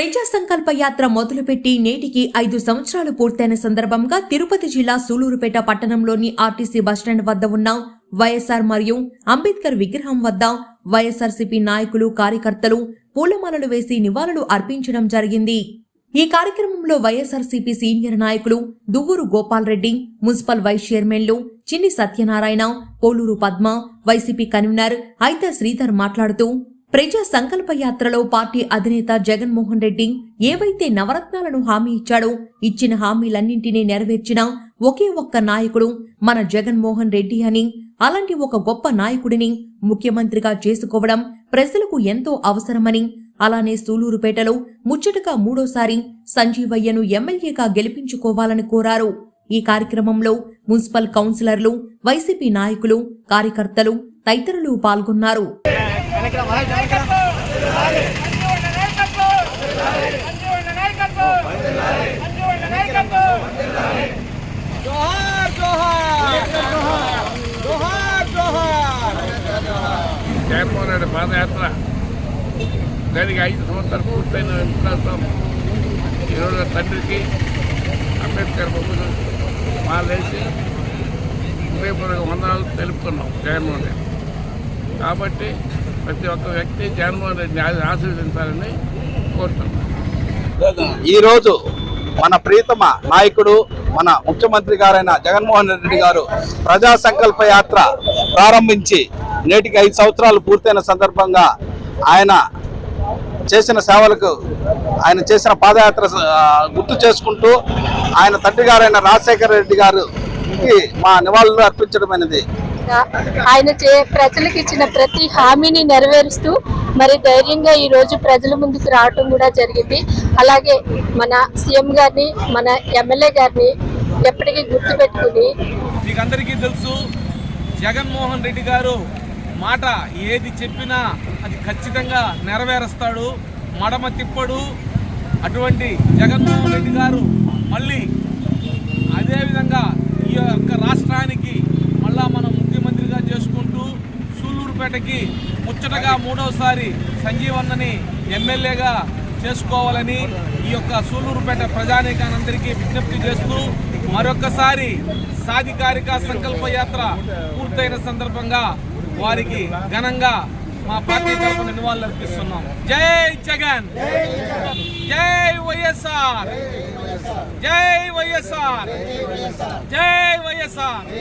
ప్రజా సంకల్ప యాత్ర మొదలుపెట్టి నేటికి ఐదు సంవత్సరాలు పూర్తయిన సందర్భంగా తిరుపతి జిల్లా సూలూరుపేట పట్టణంలోని ఆర్టీసీ బస్టాండ్ వద్ద ఉన్న వైఎస్ఆర్ మరియు అంబేద్కర్ విగ్రహం వద్ద వైఎస్ఆర్సీపీ నాయకులు కార్యకర్తలు పూలమాలలు వేసి నివాళులు అర్పించడం జరిగింది. ఈ కార్యక్రమంలో వైఎస్ఆర్సీపీ సీనియర్ నాయకులు దువ్వూరు గోపాల్ రెడ్డి మున్సిపల్ వైస్ చైర్మన్లు చిన్ని సత్యనారాయణ పోలూరు పద్మ వైసీపీ కన్వీనర్ ఐత శ్రీధర్ మాట్లాడుతూ ప్రజా సంకల్ప యాత్రలో పార్టీ అధినేత జగన్మోహన్ రెడ్డి ఏవైతే నవరత్నాలను హామీ ఇచ్చాడో ఇచ్చిన హామీలన్నింటినీ నెరవేర్చిన ఒకే ఒక్క నాయకుడు మన జగన్మోహన్ రెడ్డి అని అలాంటి ఒక గొప్ప నాయకుడిని ముఖ్యమంత్రిగా చేసుకోవడం ప్రజలకు ఎంతో అవసరమని అలానే సూలూరుపేటలో ముచ్చటగా మూడోసారి సంజీవయ్యను ఎమ్మెల్యేగా గెలిపించుకోవాలని కోరారు. ఈ కార్యక్రమంలో మున్సిపల్ కౌన్సిలర్లు వైసీపీ నాయకులు కార్యకర్తలు తదితరులు పాల్గొన్నారు. జోహార్ జోహార్ జోహార్ జోహార్. జగన్మోహన్ రెడ్డి పాదయాత్ర. దానికి ఐదు సంవత్సరాలు పూర్తయిన విశ్వాసం ఈరోజు తండ్రికి అంబేద్కర్ బొమ్మను మాలేసి హృదయపూర్వక వందనాలు తెలుపుతున్నాం జగన్మోహన్ రెడ్డి. కాబట్టి ప్రతి ఒక్క వ్యక్తి జగన్మోహన్ రెడ్డిని ఆశీర్వదించాలని కోరుతున్నాను ఈరోజు మన ప్రీతమ నాయకుడు మన ముఖ్యమంత్రి గారైన జగన్మోహన్ రెడ్డి గారు ప్రజా సంకల్ప యాత్ర ప్రారంభించి నేటికి ఐదు సంవత్సరాలు పూర్తయిన సందర్భంగా ఆయన చేసిన సేవలకు ఆయన చేసిన పాదయాత్ర గుర్తు చేసుకుంటూ ఆయన తండ్రి గారైన రాజశేఖర రెడ్డి గారికి మా నివాళులు అర్పించడం అనేది ఆయన చే ప్రజలకు ఇచ్చిన ప్రతి హామీని నెరవేరుస్తూ మరి ధైర్యంగా ఈ రోజు ప్రజల ముందుకు రావటం కూడా జరిగింది. అలాగే మన సీఎం గారిని మన ఎమ్మెల్యే గారిని ఎప్పటికీ గుర్తుపెట్టుకుని మీకు అందరికీ తెలుసు జగన్మోహన్ రెడ్డి గారు మాట ఏది చెప్పినా అది ఖచ్చితంగా నెరవేరుస్తాడు. మడమ తిప్పడు. అటువంటి జగన్మోహన్ రెడ్డి గారు మళ్ళీ అదేవిధంగా ఈ యొక్క రాష్ట్రానికి మళ్ళా మనం ముఖ్యమంత్రిగా చేసుకుంటూ సూళ్ళూరుపేటకి ముచ్చటగా మూడవసారి సంజీవన్నని ఎమ్మెల్యేగా చేసుకోవాలని ఈ యొక్క సూళ్ళూరుపేట ప్రజానీకానందరికీ విజ్ఞప్తి చేస్తూ మరొకసారి సాధికారిక సంకల్ప యాత్ర పూర్తయిన సందర్భంగా వారికి ఘనంగా మా పార్టీ తరఫున నివాళులు అర్పిస్తున్నాం. జై జగన్! జై వైఎస్ఆర్! జై వైఎస్ఆర్! జై వైఎస్ఆర్!